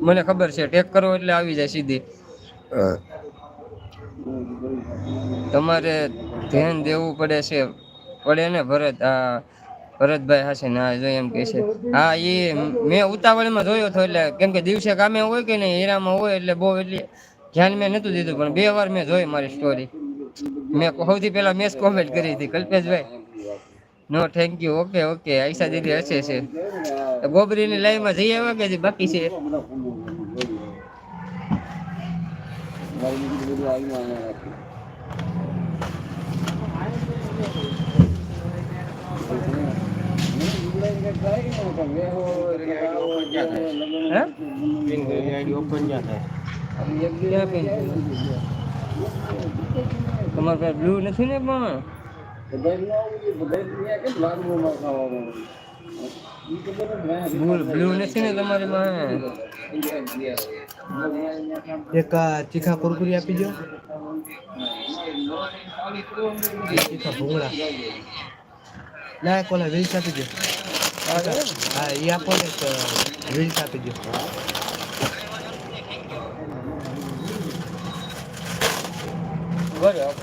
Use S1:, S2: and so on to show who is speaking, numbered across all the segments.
S1: મને ખબર છે ટેક કરો એટલે આવી જાય સીધી. તમારે ધ્યાન દેવું પડે છે પડે ને ભરત આ ભરતભાઈ હાશે ના જો એમ કે છે. હા એ મેં ઉતાવળમાં જોયો હતો એટલે કેમ કે દિવસે કામે હોય કે નહીં હીરામાં હોય એટલે બહુ એટલે ધ્યાન મેં નહોતું દીધું પણ બે વાર મેં જોઈ મારી સ્ટોરી મેં સૌથી પહેલા મેં જ કોમેન્ટ કરી હતી કલ્પેશભાઈ. નો થેન્ક યુ ઓકે ઓકે આઈસા દીદી હશે છે. ગોબરીની લાઈનમાં જઈ આવ્યા કે જે બાકી છે? તમારે પાસે બ્લુ નથી ને પણ?
S2: એક આ ચીખા કુરકુરી આપી દો ચીખા ભૂંગળા. ના એક ઓલા વીસ આપી દો હા એ આપો ને એક વીલ્સ આપી દો
S1: બરાબર.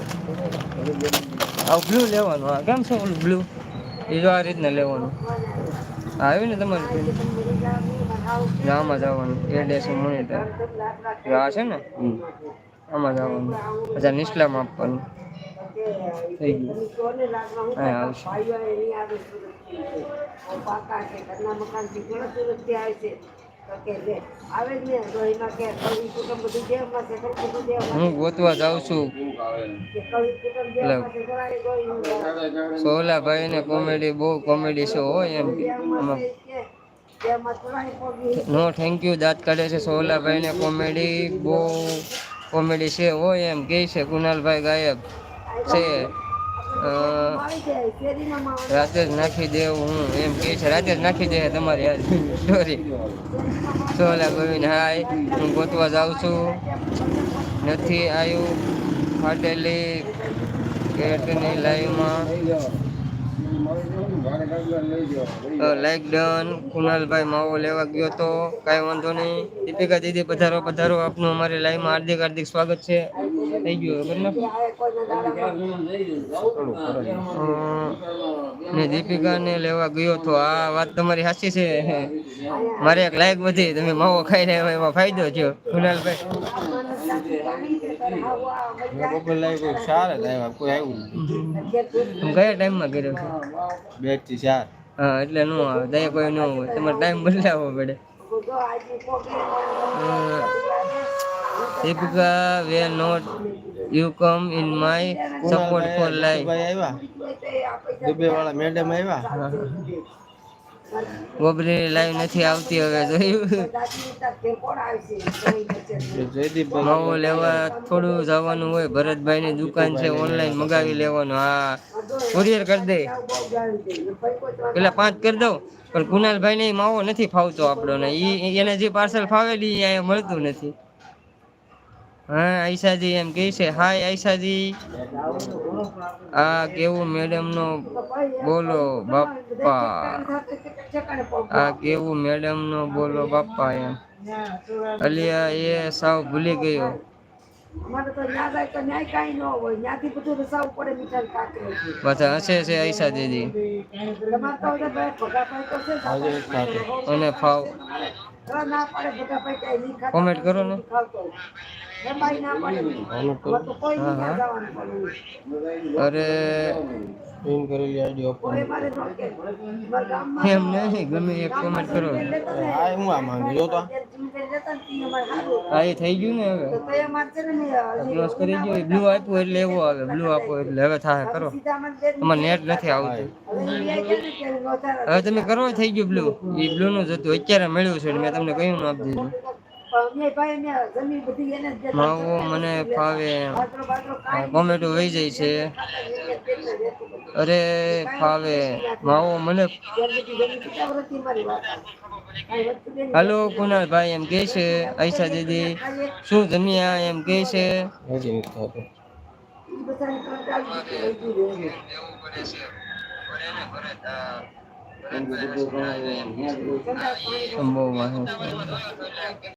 S1: આ બ્લુ લેવાનું. આ કેમ છે ઓલું બ્લુ એ જો આ રીતના લેવાનું. આ આવ્યું ને તમારી પાસે આમાં જવાનું. એડેસ મોનિટર આ છે ને? આમાં જવાનું. પછી નિસ્લામાં આપવાનું. થઈ ગયું. હા આવશે. હું ગોતવા જાઉં છું. સોલાભાઈ ને કોમેડી બહુ કોમેડી શો હોય એમ. નો થેન્ક યુ દાંત કાઢે છે સોલાભાઈ ને કોમેડી બહુ કોમેડી છે હોય એમ. કે છે કુનાલભાઈ ગાયબ છે. રાતે જ નાખી દેવું હું એમ કે છે. રાતે જ નાખી દે તમારી યાર. સ્ટોરી સોલા ગોવિંદ, હાય. હું ગોતવા જાઉં છું. નથી આવ્યું ફાટેલી કેટની લાઈવમાં લાઈક ડન. કુનાલભાઈ માવો લેવા ગયો તો. કાંઈ વાંધો નહીં. દીપિકા દીદી, પધારો પધારો. આપનું અમારી લાઈવમાં હાર્દિક હાર્દિક સ્વાગત છે. થઈ ગયું ખબર ને દીપિકાને લેવા ગયો તો આ વાત તમારી સાચી છે. મારે એક લાયક બધી, તમે માવો ખાઈ રહ્યા એમાં ફાયદો થયો. કુનાલભાઈ
S2: બપોર લાવી કોઈ
S1: કયા ટાઈમમાં કર્યો છે?
S2: ચાર
S1: હા, એટલે ન આવે. દયા કોઈ ન હોય. તમારે ટાઈમ બદલાવો પડે. Deepika we not you come in my support for life.
S2: ભાઈ આવ્યા દુબે વાળા મેડમ આવ્યા
S1: ગોબરી લાઈવ નથી આવતી હવે જોયું? માવો લેવા થોડું જવાનું હોય. ભરતભાઈની દુકાન છે ઓનલાઈન મગાવી લેવાનું. હા. કુરિયર કરી દે. પેલા પાંચ કરી દઉં. પણ કુનાલભાઈ ને માવો નથી ફાવતો આપણો ને. ઈ એને જે પાર્સલ ફાવેલી એ અહીંયા મળતું નથી. હા આઈશાજી એમ કહે છે હાય આઈશાજી આ કેવું મેડમ નો બોલો બાપા આ કેવું મેડમ નો બોલો બાપા એમ. અલિયા એ સાવ ભૂલી ગયો. પાછા હશે છે દીદી
S2: સાથે
S1: અને ફાવ કોમેન્ટ કરો ને. અરે
S2: પિન કરેલી આઈડી ઓપન.
S1: એમ નહીં ગમે એક કોમેન્ટ કરો.
S2: હા હું આ માંગી જો તો.
S1: હા એ થઈ ગયું ને હવે. ક્લોઝ કરી ગયો બ્લુ આપ્યું એટલે એવો આવે. બ્લુ આપો એટલે હવે થાય કરો. તમારે નેટ નથી આવતું. હવે તમે કરો થઈ ગયું બ્લુ એ બ્લુ નું જ હતું. અત્યારે મળ્યું છે મેં તમને કહ્યું ને આપી દીધું. માવો મને ફાવે કોમેટો વહી જાય છે. અરે ફાવે. માવો મને હાલો કુનાલભાઈ એમ કે છે આયશા દીદી શું જમ્યા એમ કહે છે? બહુ છે.